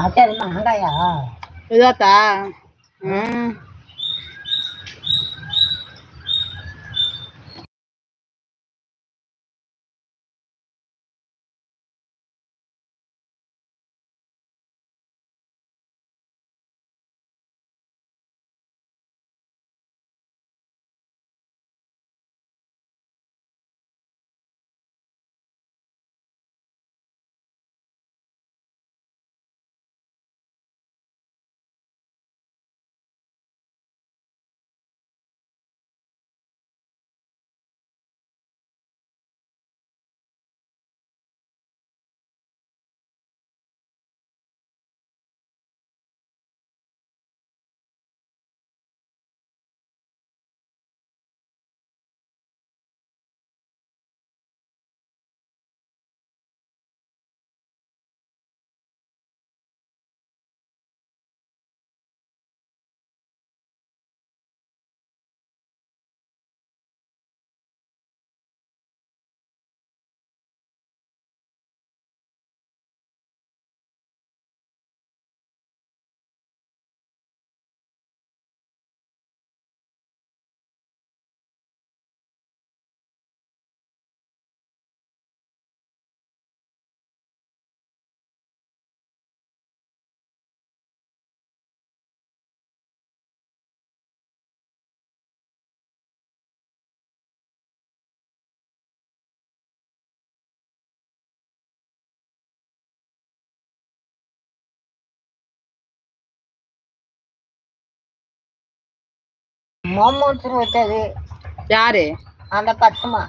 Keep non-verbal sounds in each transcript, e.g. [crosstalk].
ஆச்சாரி மாங்காயா இதாத்தா ம் மோமோட்ஸ் வச்சது யாரு? அந்த பத்துமா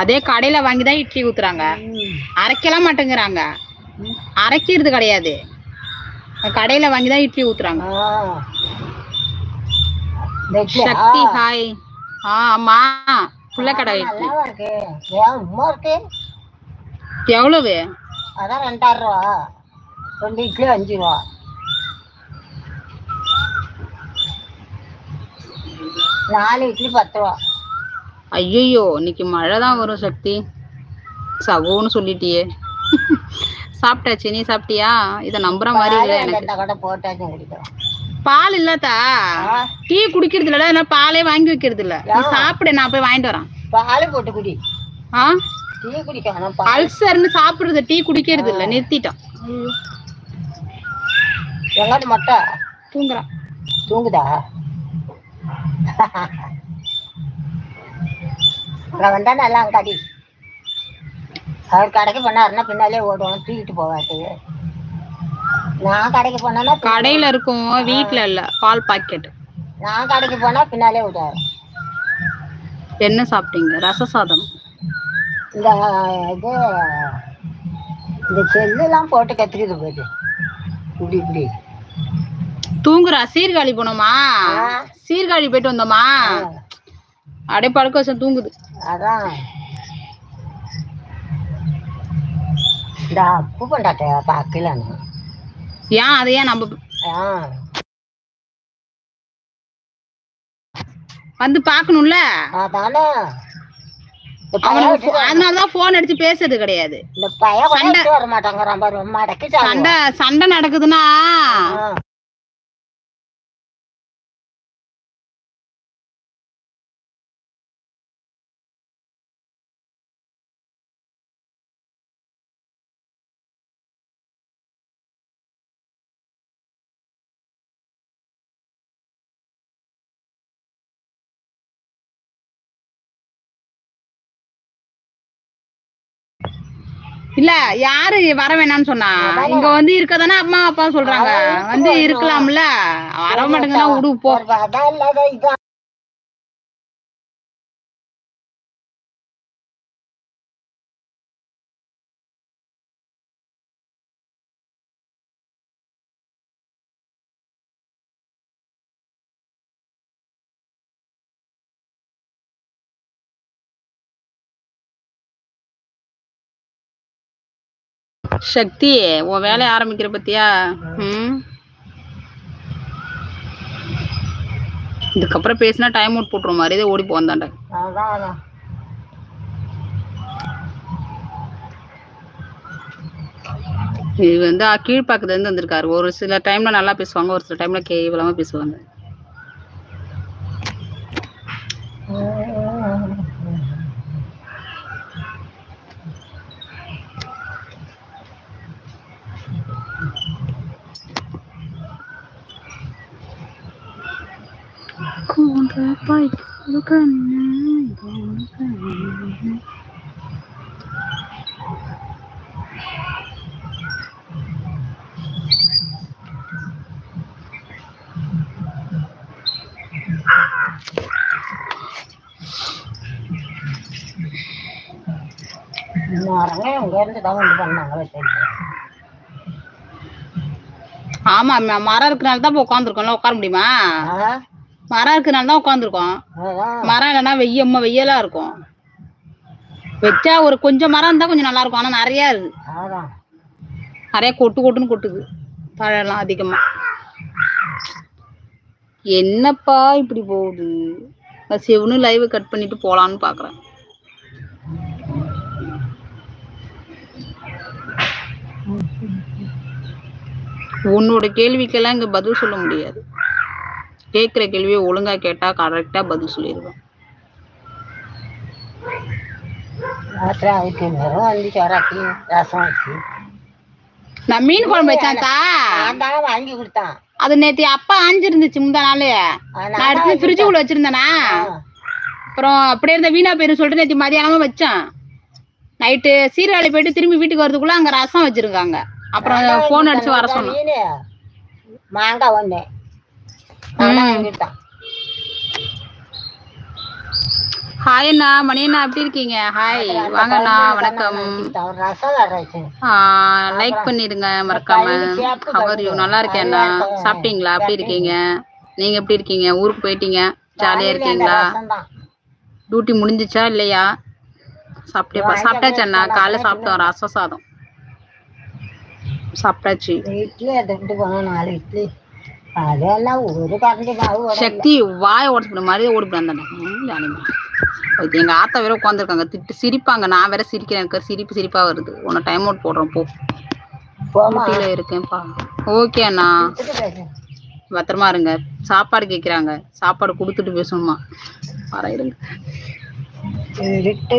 அதே கடையில வாங்கி தான் இட்லி ஊத்துறாங்க. அரைக்கலாம் மாட்டேங்கிறாங்க. அரைக்கிறது கிடையாது. கடையில வாங்கி தான் இட்லி ஊத்துறாங்க. சக்தி ஹாய். ஆ ஆமா. புள்ள கடை இட்லி எவ்வளவு? அதான் ரெண்டாயிரம் ரூபா. ரெண்டு இட்லி அஞ்சு ரூபா. நாலு இட்லி பத்து ரூபா. ஐயோ இன்னைக்கு மழை தான் வரும் சக்தி. சகோன்னு சொல்லிட்டியே. சாப்பிட்டாச்சு நீ சாப்பிட்டியா? இத நம்புற மாதிரி இல்ல எனக்கு. போட்டாச்சும் குடிக்கிறோம் பால் இல்லத்தா? டீ குடிக்கிறது இல்ல நான் பாலே வாங்கி வைக்கிறது இல்ல சாப்பிடு நான் போய் வாங்கிட்டு வரேன். பால் போட்டு குடி. ஆ? டீ குடிக்கணும் அல்சர்னு சாப்பிடுறது டீ குடிக்கிறது இல்ல நிறுத்திட்டோம். எங்காட்டு மட்டை? தூங்குறான். தூங்குதா? அங்க வந்தா நல்லா அங்காடி அவர் கடைக்கு போனாருன்னா பின்னாலே ஓடுவோம் தூக்கிட்டு போவாரு. நான் கடைக்கு பின்ன- கடையில இருக்கும் வீட்ல இல்ல பால் பாக்கெட் நான் கடைக்கு போனா பின்னாலே விடுவாரு என்ன சாப்பிட்டீங்க? ரச சாதம். இந்த இது இந்த செல்லுலாம் போட்டு கத்திரிது போகுது இப்படி இப்படி. தூங்குறா சீர்காழி போனோமா. சீர்காழி போயிட்டு வந்தோமா? அப்படியே படுக்க வச்சா தூங்குது. அதான். அப்பு பண்ணாட்ட பார்க்கலன்னு ஏன் அதை ஏன் நம்ம வந்து பாக்கணும்ல அதனாலதான் போன் அடிச்சு பேசுறது கிடையாது. இந்த பையன் இல்ல யாரு வர வேணாம்னு சொன்னா? இங்க வந்து இருக்கதானே அம்மா அப்பா சொல்றாங்க. வந்து இருக்கலாம்ல. வர மாட்டேங்கன்னா விடு போ. சக்தி உன் வேலையை ஆரம்பிக்கிற பத்தியா? ம். இதுக்கப்புறம் பேசினா டைம் அவுட் போட்டுரும் மாதிரி இதை ஓடி போந்தாண்ட இது வந்து கீழ்பாக்கத்துலேருந்து வந்திருக்காரு. ஒரு சில டைம்ல நல்லா பேசுவாங்க ஒரு சில டைம்ல கேவலமா பேசுவாங்க. ஆமா மரம் இருக்கனால தான் உட்காந்துருக்கோம்ல உட்கார முடியுமா? மரம் இருக்கனால தான் உட்காந்துருக்கோம் மரம் இல்லைன்னா வெய்ய அம்மா வெயிலா இருக்கும். வச்சா ஒரு கொஞ்சம் மரம் இருந்தா கொஞ்சம் நல்லா இருக்கும் ஆனா நிறைய இருக்கு நிறைய கொட்டு கொட்டுன்னு கொட்டுது தழலாம் அதிகமா. என்னப்பா இப்படி போகுது? நான் சிவனு லைவ் கட் பண்ணிட்டு போலான்னு பாக்குறேன். உன்னோட கேள்விக்கெல்லாம் இங்க பதில் சொல்ல முடியாது. கேக்குற கேள்வியை ஒழுங்கா கேட்டா கரெக்டா பதில் சொல்லிடுவேன் நான் மீன் குழம்பு தானே வாங்கி கொடுத்தான். அது நேத்து அப்பா ஆஞ்சிருந்துச்சு முந்தா நாள். நான் எடுத்து ஃப்ரிட்ஜுக்குள்ள வச்சிருந்தேனா? அப்புறம் அப்படியே இருந்த வீணா போயிரும் சொல்லிட்டு நேற்று மதியானமும் வச்சேன். நைட்டு சீர்காழி போயிட்டு திரும்பி வீட்டுக்கு வரதுக்குள்ள அங்க ரசம் வச்சிருக்காங்க. அப்புறம் ஃபோன் அடிச்சு வர சொன்னேன். மாங்காய் ஒண்ணு ஹாய் அண்ணா மணி அண்ணா எப்படி இருக்கீங்க? ஹாய் வாங்க அண்ணா வணக்கம். லைக் பண்ணிடுங்க மறக்காம. ஹவர் யூ நல்லா இருக்கேன் அண்ணா. சாப்பிட்டீங்களா? எப்படி இருக்கீங்க? நீங்க எப்படி இருக்கீங்க? ஊருக்கு போயிட்டீங்க? ஜாலியா இருக்கீங்களா? டியூட்டி முடிஞ்சிச்சா இல்லையா? சாப்பிட்டேப்பா சாப்பிட்டாச்சு அண்ணா? காலைல சாப்பிட்டோம் ரசம் சாதம். சாப்பிட்டாச்சு. இட்லி எடுத்துட்டு போனோம் நாலு இட்லி. அதெல்லாம் ஒரு கரண்டி மாவு. சக்தி வாய உடச்சு மாதிரி ஓடிப்படான் தானே எங்க ஆத்தா வேற உட்காந்துருக்காங்க திட்டு சிரிப்பாங்க. நான் வேற சிரிக்கிறேன். எனக்கு சிரிப்பு சிரிப்பா வருது. உன்னை டைம் அவுட் போடுறேன். போ. ஊட்டியில இருக்கேன்ப்பா. ஓகே அண்ணா. பத்திரமா இருங்க. சாப்பாடு கேக்குறாங்க. சாப்பாடு கொடுத்துட்டு பேசணுமா வர இருங்க. இருட்டு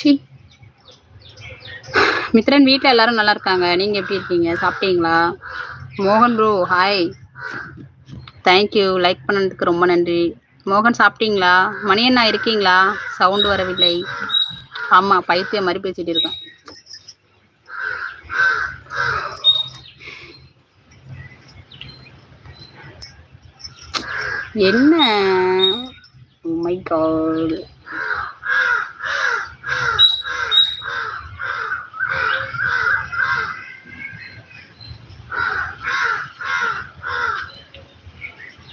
sea. Mithran வீட்டில் எல்லாரும் நல்லா இருக்காங்க. நீங்கள் எப்படி இருக்கீங்க? சாப்பிட்டீங்களா? மோகன் ப்ரோ ஹாய் தேங்க்யூ லைக் பண்ணதுக்கு ரொம்ப நன்றி. மோகன் சாப்பிட்டீங்களா? மணி அண்ணா இருக்கீங்களா? சவுண்ட் வரவில்லை. ஆமாம் பைத்தியம் மாதிரி பேசிட்டு இருக்கேன் என்ன? Oh மை காட்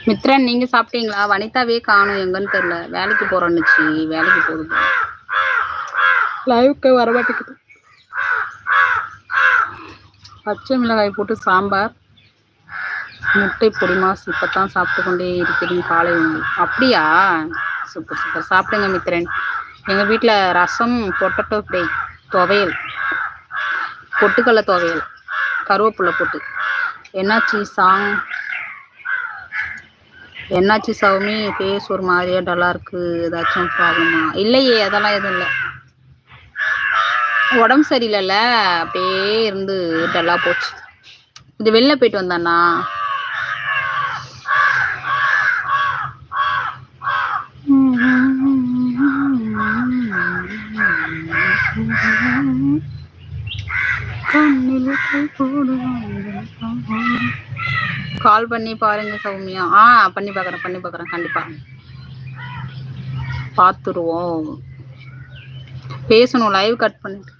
மித்ரன் நீங்க சாப்பிட்டீங்களா? வனிதாவே காணும் எங்கன்னு தெரியல. வேலைக்கு போறோன்னுச்சு வேலைக்கு போகுது. லைவுக்கு வர மாட்டேங்குது. பச்சை மிளகாய் போட்டு சாம்பார். முட்டை பொடிமாஸ் இப்பதான் சாப்பிட்டு கொண்டே இருக்கிறேன் காலை உணவு. அப்படியா? Super super. சாப்பிடுங்க மித்ரன். எங்க வீட்ல ரசம் பொட்டட்டோ ஃப்ரை துவையல். பொட்டுக்கடலை துவையல். கருவேப்பிலை போட்டு. என்னாச்சு சாங்? என்னாச்சு சௌமி? ஃபேஸ் ஒரு மாதிரியா டல்லா இருக்கு. ஏதாச்சும் ப்ராப்ளமா இல்லையே அதெல்லாம் எதுவும் இல்லை. உடம்பு சரியில்லைல்ல. அப்படியே இருந்து டல்லா போச்சு. இது வெளில போயிட்டு வந்தானா கால் பண்ணி பாருங்க சௌமியா. ஆ பண்ணி பார்க்குறேன் பண்ணி பார்க்குறேன் கண்டிப்பா. பார்த்துருவோம் பேசணும் லைவ் கட் பண்ணிட்டு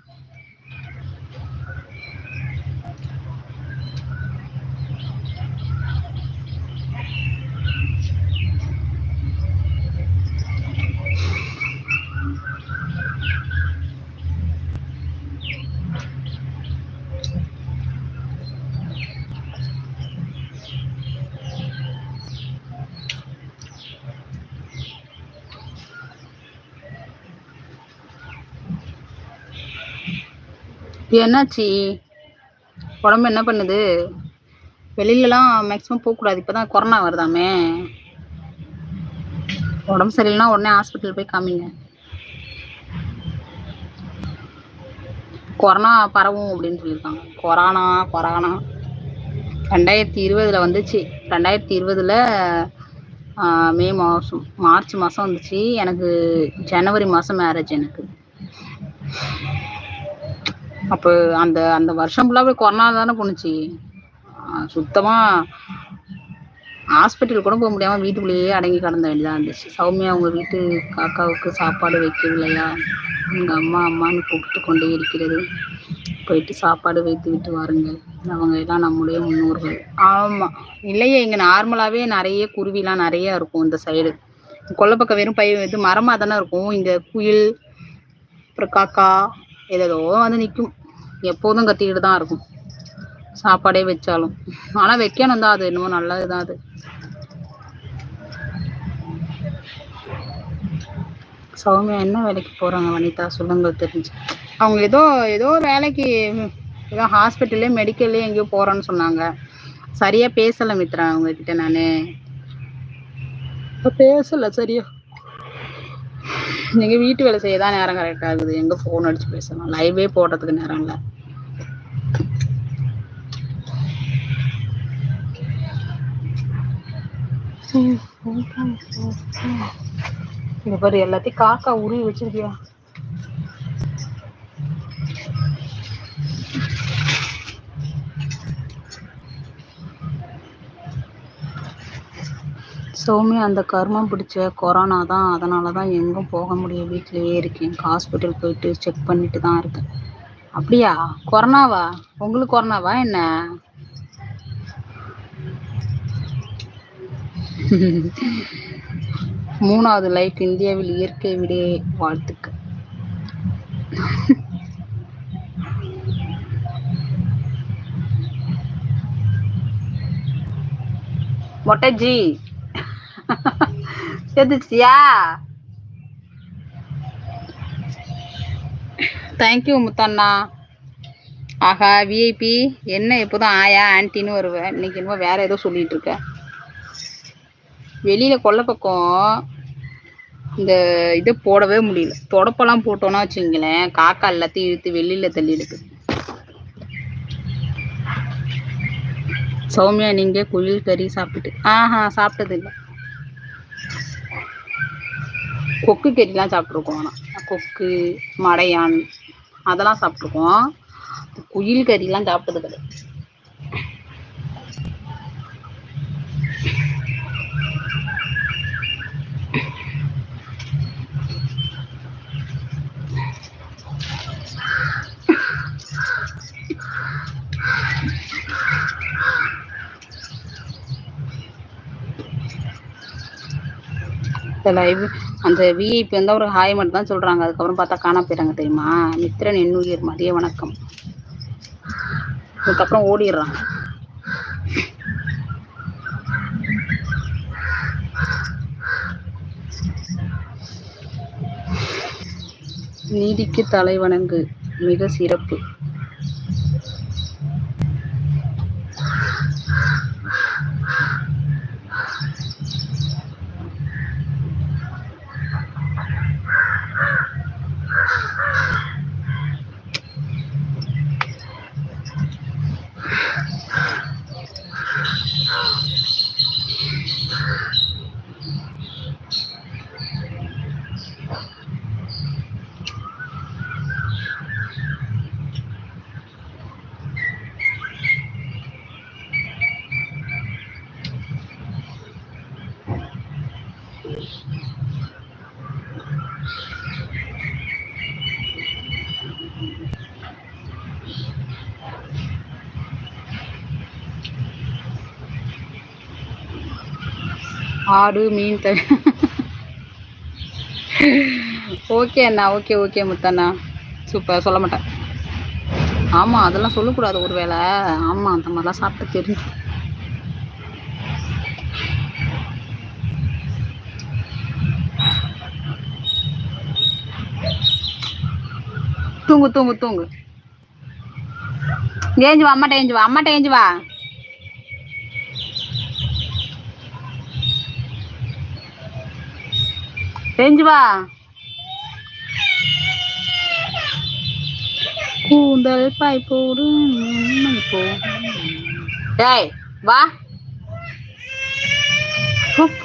என்னாச்சு? உடம்பு என்ன பண்ணுது? வெளியிலலாம் மேக்ஸிமம் போகக்கூடாது. இப்போதான் கொரோனா வருதாமே? உடம்பு சரியில்லைனா உடனே ஹாஸ்பிட்டல் போய் காமிங்க. கொரோனா பரவும் அப்படின்னு சொல்லியிருக்காங்க. கொரோனா கொரோனா ரெண்டாயிரத்தி இருபதுல வந்துச்சு. ரெண்டாயிரத்தி இருபதுல மே மாதம் மார்ச் மாதம் வந்துச்சு. எனக்கு ஜனவரி மாதம் மேரேஜ் எனக்கு. அப்போ அந்த அந்த வருஷம் ஃபுல்லாகவே கொரோனா தானே போணுச்சு. சுத்தமாக சுத்தமா ஹாஸ்பிட்டல் கூட போக முடியாம வீட்டுக்குள்ளேயே அடங்கி கடந்த வேண்டியதா இருந்துச்சு. சௌமியா அவங்க வீட்டு காக்காவுக்கு சாப்பாடு வைக்கவில்லையா? உங்க அம்மா அம்மான்னு கூப்பிட்டு கொண்டே இருக்கிறது. போயிட்டு சாப்பாடு வைத்து விட்டு வாருங்கள். அவங்க எல்லாம் நம்முடைய முன்னோர்கள். ஆமா இல்லையே இங்க நார்மலாவே நிறைய குருவிலாம் நிறைய இருக்கும் இந்த சைடு கொல்லப்பக்கம் வெறும் பை இது மரமா தானே இருக்கும். இந்த குயில் அப்புறம் காக்கா ஏதோ வந்து நிற்கும் எப்போதும் கத்திக்கிட்டு தான் இருக்கும். சாப்பாடே வச்சாலும். ஆனா வைக்கணும் தான் அது. என்னமோ நல்லதுதான் அது. சௌமியா என்ன வேலைக்கு போறாங்க வனிதா? சொல்லுங்க தெரிஞ்சு. அவங்க ஏதோ ஏதோ வேலைக்கு ஏதோ ஹாஸ்பிட்டல்லே மெடிக்கல்லே எங்கேயோ போறேன்னு சொன்னாங்க. சரியா பேசல மித்ரா அவங்க கிட்ட நானு பேசல சரியா? எங்க வீட்டு வேலை செய்ய தான் நேரம் கரெக்டாக இருக்குது எங்க ஃபோன் அடிச்சு பேசணும். லைவே போடுறதுக்கு நேரம் இல்ல. இந்த பாரு எல்லாத்தையும் காக்கா உருவி வச்சிருக்கியா? சௌமியா அந்த கர்மம் பிடிச்ச கொரோனா தான். அதனால தான் எங்கும் போக முடியும் வீட்டிலேயே இருக்கேன். ஹாஸ்பிட்டல் போயிட்டு செக் பண்ணிட்டு தான் இருக்கேன். அப்படியா? கொரோனாவா? உங்களுக்கு கொரோனாவா என்ன? மூணாவது லைஃப் இந்தியாவில் இயற்கை விடே வாழ்த்துக்கு மொட்டஜி [laughs] செத்துச்சியா தேங்க்யூ முத்தண்ணா. ஆஹா விஐபி என்ன எப்போதும் ஆயா ஆன்ட்டின்னு வருவேன் இன்னைக்கு என்னமோ வேற ஏதோ சொல்லிட்டு இருக்க. வெளியில கொல்ல பக்கம் இந்த இது போடவே முடியல. தொடப்பெல்லாம் போட்டோம்னா வச்சுங்களேன் காக்கா எல்லாத்தையும் இழுத்து வெளியில தள்ளிடுது. சௌமியா நீங்க குயில் கறி சாப்பிட்டு ஆஹா சாப்பிட்டது இல்லை கொக்கு கறிலாம் சாப்பிட்ருக்கோம் ஆனால் கொக்கு மடையான் அதெல்லாம் சாப்பிட்ருக்கோம். குயில் கறிலாம் சாப்பிட்டது கிடையாது இந்த லைவ் அந்த விஐபி வந்து ஒரு ஹாய் மட்டும் தான் சொல்றாங்க. அதுக்கப்புறம் பார்த்தா காண போயிறாங்க தெரியுமா? மித்திரன் எண்ணுயிர் மதிய வணக்கம். அதுக்கப்புறம் ஓடிடுறாங்க நீதிக்கு தலைவணங்கு மிக சிறப்பு. ஆடு மீன் த. ஓகே அண்ணா ஓகே ஓகே முத்தண்ணா. சூப்பர் சொல்ல மாட்டேன். ஆமாம் அதெல்லாம் சொல்லக்கூடாது ஒரு வேளை. ஆமாம் அந்த மாதிரிலாம் சாப்பிட்டு தெரிஞ்சு. தூங்கு தூங்கு தூங்கு. ஏஞ்சுவா அம்மாட்ட ஏஞ்சுவா அம்மாட்ட ஏஞ்சுவா வா ஏஞ்சி வா. கூந்தல் பாய் போடு மணி போ டேய் வா.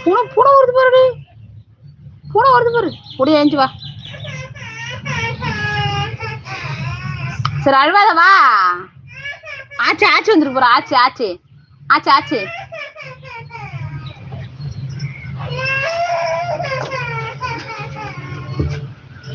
பூனை பூனை வருது பாருடி. பூனை வருது பாரு. ஒடி ஏஞ்சி வா. சரி அழுவாத வா. ஆச்சு ஆச்சு வந்துருக்கு போற ஆச்சு ஆச்சு. ஆச்சு ஆச்சு.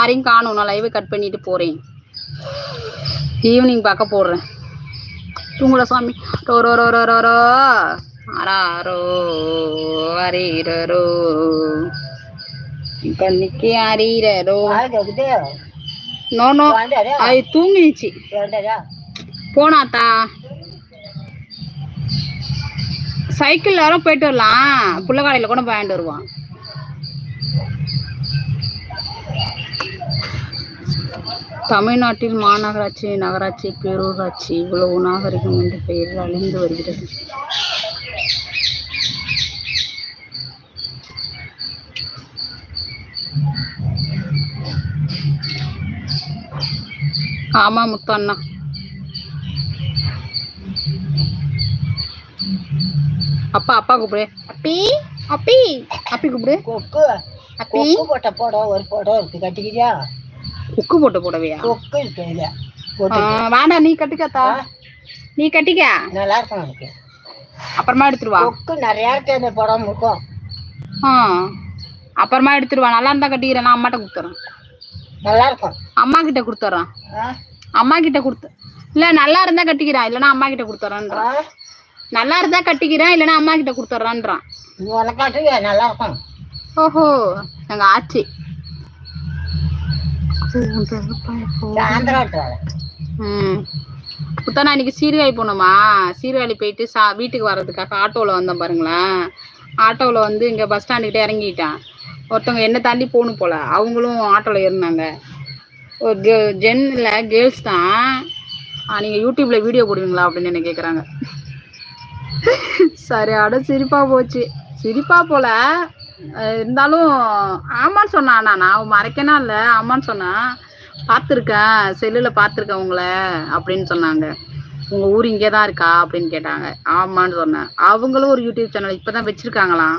யாரையும் காணும். நான் லைவை கட் பண்ணிட்டு போறேன். ஈவினிங் பார்க்க போடுறேன் தூங்குல சாமி. ரோ ரோ ரோ ரோ ரோ ரோ. ஆராரோ அரீரோ கண்ணிக்கு அரீரோ நோ நோ. அது தூங்கிச்சு போனாத்தா. சைக்கிள் யாரும் போயிட்டு வரலாம். புள்ளக்காடையில கூட பயந்து வருவான். தமிழ்நாட்டில் மாநகராட்சி நகராட்சி பேரூராட்சி இவ்வளவு நாகரிகம் என்ற பெயரில் அழிந்து வருகிறது. ஆமா முத்து அண்ணா அப்பா அப்பா கூப்பிடு. அப்பி அப்பி. அப்பி கூப்பிடு. கொக்கு. அப்பி. படம் ஒரு படம் இருக்கு கட்டிக்கிறியா? உக்கு போட்டு போடவையா? போட்டு வேண்டாம் நீ கட்டிக்காத்தா. நீ கட்டிக்க. நல்லா இருக்கும் எனக்கு அப்புறமா எடுத்துருவா. கொக்கு நிறைய அந்த படம் இருக்கும் ஆ. அப்புறமா எடுத்துருவா. நல்லா இருந்தா கட்டிக்கிறேன். நான் அம்மாட்ட கொடுத்துறேன். நல்லா இருக்கும் அம்மா கிட்ட கொடுத்துட்றேன் ஆ? அம்மா கிட்ட கொடுத்து. இல்ல நல்லா இருந்தா கட்டிக்கிறேன் இல்லைன்னா அம்மா கிட்ட கொடுத்துட்றான்றான் நல்லா இருந்தா கட்டிக்கிறேன். இல்லைன்னா அம்மா கிட்ட உனக்காட்டு நல்லா இருக்கும் ஓஹோ. எங்க ஆச்சி. சாயந்தரம் இன்னைக்கு சீர்காழி போனோமா? சீர்காழி போயிட்டு சா வீட்டுக்கு வர்றதுக்காக ஆட்டோவில் வந்தோம் பாருங்களேன். ஆட்டோவில் வந்து இங்கே பஸ் ஸ்டாண்டுக்கிட்ட இறங்கிட்டான். ஒருத்தவங்க என்ன தாண்டி போகணும் போல. அவங்களும் ஆட்டோவில் ஏறினாங்க. ஒரு கே ஜென் இல்லை கேர்ள்ஸ் தான். நீங்கள் யூடியூப்பில் வீடியோ போடுவீங்களா அப்படின்னு என்ன கேட்குறாங்க சரி அட சிரிப்பாக போச்சு. சிரிப்பாக போல. இருந்தாலும் ஆமான்னு சொன்னான். நான் அவன் மறைக்கனா இல்ல? ஆமான்னு சொன்னான். பார்த்துருக்கேன். செல்லுல பார்த்துருக்கேன் உங்களை அப்படின்னு சொன்னாங்க. உங்க ஊர் இங்கே தான் இருக்கா? அப்படின்னு கேட்டாங்க. ஆமான்னு சொன்னேன். அவங்களும் ஒரு யூடியூப் சேனல் இப்பதான் வச்சிருக்காங்களாம்.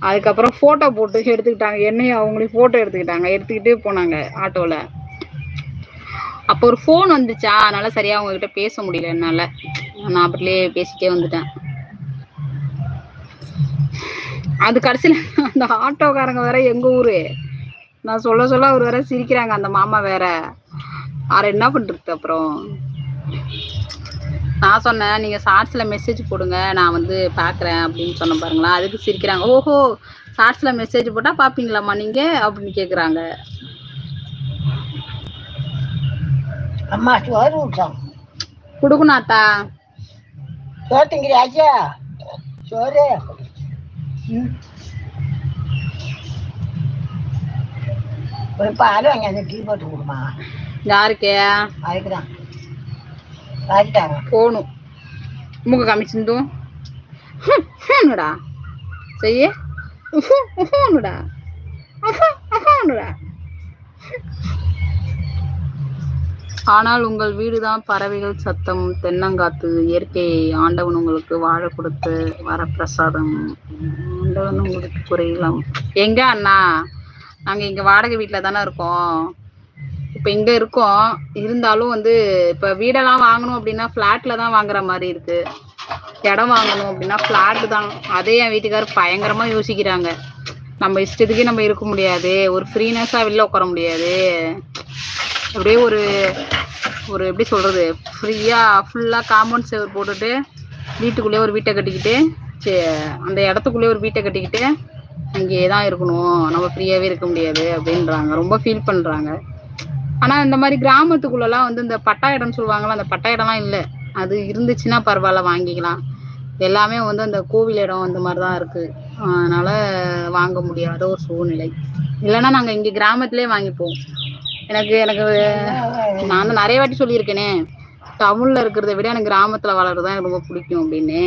அதுக்கப்புறம் போட்டோ போட்டு எடுத்துக்கிட்டாங்க. என்னையும் அவங்களையும் போட்டோ எடுத்துக்கிட்டாங்க. எடுத்துக்கிட்டே போனாங்க ஆட்டோல. அப்போ ஒரு ஃபோன் வந்துச்சா? அதனால சரியா அவங்க கிட்ட பேச முடியல என்னால. நான் அப்படியே பேசிட்டே வந்துட்டேன். அது கடைசியில அந்த ஆட்டோக்காரங்க வேற எங்க ஊரு? நான் சொல்ல சொல்ல அவர் வேற சிரிக்கிறாங்க அந்த மாமா வேற. வேற என்ன பண்றது அப்புறம்? நான் சொன்னேன் நீங்க ஷார்ட்ஸ்ல மெசேஜ் போடுங்க நான் வந்து பாக்குறேன் அப்படின்னு சொன்ன பாருங்களா அதுக்கு சிரிக்கிறாங்க ஓஹோ ஷார்ட்ஸ்ல மெசேஜ் போட்டா பாப்பீங்களாம்மா நீங்க? அப்படின்னு கேக்குறாங்க. அம்மா சோறு விட்டோம் சோறு. ஒரு பால் வாங்கி அந்த டீ போட்டு கொடுமா. யாருக்கு? அதுக்கு தான் வாங்கிட்டாங்க. போகணும் மூக்க காமிச்சிருந்தோம் ஹூனுடா செய்ய. ஹூனுடா ஹூனுடா ஆனால் உங்கள் வீடுதான் பறவைகள் சத்தம் தென்னங்காத்து இயற்கை ஆண்டவன் உங்களுக்கு வாழ கொடுத்து வரப்பிரசாதம். ஆண்டவன் உங்களுக்கு புரியலாம் எங்க அண்ணா? நாங்க இங்க வாடகை வீட்டுல தானே இருக்கோம். இப்ப இங்க இருக்கோம். இருந்தாலும் வந்து இப்ப வீடெல்லாம் வாங்கணும் அப்படின்னா பிளாட்ல தான் வாங்குற மாதிரி இருக்கு. இடம் வாங்கணும் அப்படின்னா பிளாட் தான். அதே என் வீட்டுக்காரர் பயங்கரமா யோசிக்கிறாங்க. நம்ம இஷ்டத்துக்கே நம்ம இருக்க முடியாது. ஒரு ஃப்ரீனஸா வெளில உட்கார முடியாது. அப்படியே ஒரு ஒரு எப்படி சொல்றது ஃப்ரீயாக ஃபுல்லாக காம்பவுண்ட் சேவர் போட்டுட்டு வீட்டுக்குள்ளேயே ஒரு வீட்டை கட்டிக்கிட்டு சே- அந்த இடத்துக்குள்ளேயே ஒரு வீட்டை கட்டிக்கிட்டு அங்கேயே தான் இருக்கணும். நம்ம ஃப்ரீயாகவே இருக்க முடியாது அப்படின்றாங்க. ரொம்ப ஃபீல் பண்ணுறாங்க ஆனால் இந்த மாதிரி கிராமத்துக்குள்ளெல்லாம் வந்து இந்த பட்டா இடம்னு சொல்லுவாங்கல்ல அந்த பட்டா இடம்லாம் இல்லை. அது இருந்துச்சுன்னா பரவாயில்ல வாங்கிக்கலாம். எல்லாமே வந்து அந்த கோவில் இடம் அந்த மாதிரி தான் இருக்குது அதனால் வாங்க முடியாத ஒரு சூழ்நிலை. இல்லைன்னா நாங்கள் இங்கே கிராமத்திலே வாங்கிப்போம். எனக்கு எனக்கு நான் நிறைய வாட்டி சொல்லியிருக்கேனே தமிழ்ல இருக்கிறத விட எனக்கு கிராமத்துல வளர்றதுதான் எனக்கு ரொம்ப பிடிக்கும் அப்படின்னு.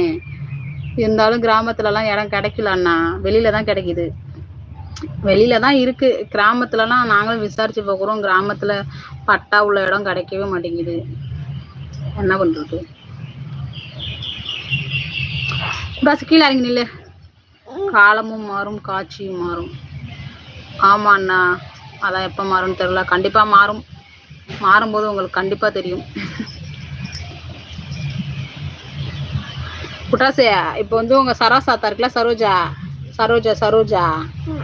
இருந்தாலும் கிராமத்துல எல்லாம் இடம் கிடைக்கல அண்ணா வெளியில தான் கிடைக்குது. வெளியில தான் இருக்கு. கிராமத்துலலாம் நாங்களும் விசாரிச்சு பார்க்குறோம். கிராமத்துல பட்டா உள்ள இடம் கிடைக்கவே மாட்டேங்குது. என்ன பண்றது? பஸ் கீழே இறங்கி நில்லு. காலமும் மாறும் காட்சியும் மாறும். ஆமா அண்ணா அதான் எப்போ மாறும்னு தெரியல. கண்டிப்பாக மாறும். மாறும்போது உங்களுக்கு கண்டிப்பாக தெரியும். குட்டாசே இப்போ வந்து உங்கள் சராசாத்தா இருக்குல்ல சரோஜா சரோஜா சரோஜா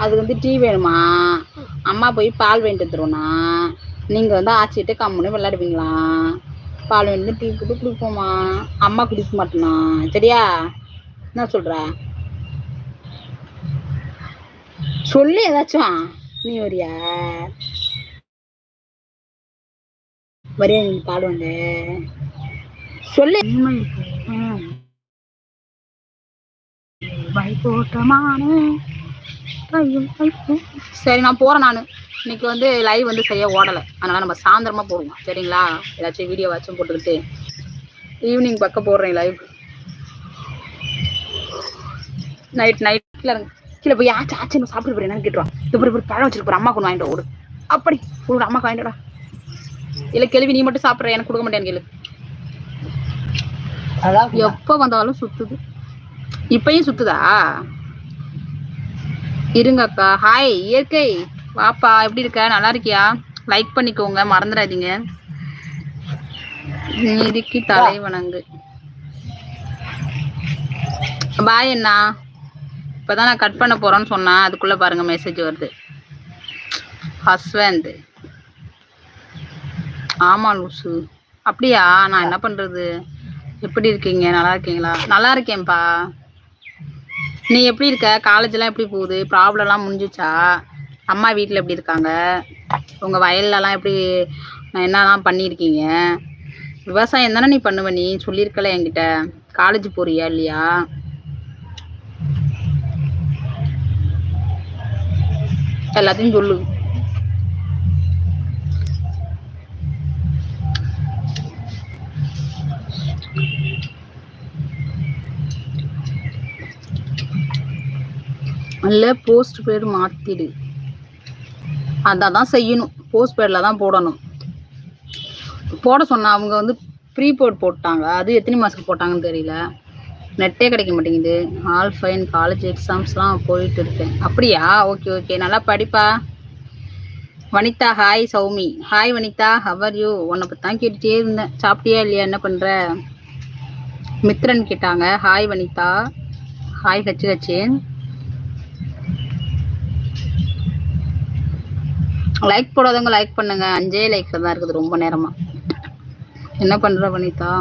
அது வந்து டீ வேணுமா? அம்மா போய் பால் வாங்கிட்டு வந்துருவோண்ணா. நீங்கள் வந்து ஆச்சிட்டு கம்முன்னு விளையாடுவீங்களா? பால் வேணும் டீ போட்டு குடிப்போமா? அம்மா குடிக்க மாட்டேனா சரியா? என்ன சொல்கிற சொல்லு ஏதாச்சும். நீ வரியா வரியா நீ வந்து சொல்லு. சரி நான் போறேன் நான். இன்னைக்கு வந்து லைவ் வந்து சரியா ஓடலை. அதனால நம்ம சாயந்தரமா போடுவோம். சரிங்களா? ஏதாச்சும் வீடியோ வாச்சும் போட்டுக்கிட்டு ஈவினிங் பக்கம் போடுறேன் லைவ் நைட் நைட்ல கீழே போய் ஆச்சு ஆச்சு நான் சாப்பிட்டு போறேன் கேட்டுருவான். இது பழம் வச்சிருக்க போறேன் அம்மாக்கு ஒன்று வாங்கிட்டு ஓடு. அப்படி ஒரு அம்மாக்கு வாங்கிட்டு வாடா. இல்ல கேள்வி நீ மட்டும் சாப்பிட்ற எனக்கு கொடுக்க மாட்டேன்னு கேளு. அதான் எப்ப வந்தாலும் சுத்துது. இப்பயும் சுத்துதா? இருங்க அக்கா. ஹாய் இயற்கை. வாப்பா எப்படி இருக்க? நல்லா இருக்கியா? லைக் பண்ணிக்கோங்க மறந்துடாதீங்க. நீதிக்கு தலை வணங்கு பாய் அண்ணா. இப்பதான் நான் கட் பண்ண போறேன்னு சொன்னா அதுக்குள்ள பாருங்க மெசேஜ் வருது. ஹஸ்வந்த். ஆமா லூசு. அப்படியா? நான் என்ன பண்றது? எப்படி இருக்கீங்க? நல்லா இருக்கீங்களா? நல்லா இருக்கேன்ப்பா. நீ எப்படி இருக்க? காலேஜ் எல்லாம் எப்படி போகுது? ப்ராப்ளம் எல்லாம் முடிஞ்சுச்சா? அம்மா வீட்டில் எப்படி இருக்காங்க? உங்க வயல்ல எல்லாம் எப்படி என்னெல்லாம் பண்ணியிருக்கீங்க? விவசாயம் தானே நீ பண்ணுவ நீ? சொல்லியிருக்கல என்கிட்ட. காலேஜ் போறியா இல்லையா? எல்லாத்தையும் சொல்லு. இல்ல போஸ்ட் பேர் மாத்திடு. அதான் தான் செய்யணும் போஸ்ட் பேர்ல தான் போடணும். போட சொன்னா அவங்க வந்து ப்ரீபோர்ட் போட்டாங்க. அது எத்தனை மாசத்துக்கு போட்டாங்கன்னு தெரியல. நெட்டே கிடைக்க மாட்டேங்குது. ஆல் ஃபைன் காலேஜ் எக்ஸாம்ஸ்லாம் போயிட்டு இருக்கேன் அப்படியா? ஓகே ஓகே நல்லா படிப்பா. Vanitha hi Soumi. Hi Vanitha. How are you உன்னை பற்றி தான் கேட்டுட்டே இருந்தேன். சாப்பிட்டியா இல்லையா? என்ன பண்ணுற மித்ரன் கேட்டாங்க. ஹாய் வனிதா. ஹாய் ஹச்சு ஹச்சேன் லைக் போடாதவங்க லைக் பண்ணுங்க. அஞ்சே லைக்ல தான் இருக்குது ரொம்ப நேரமா. என்ன பண்ற வனிதா?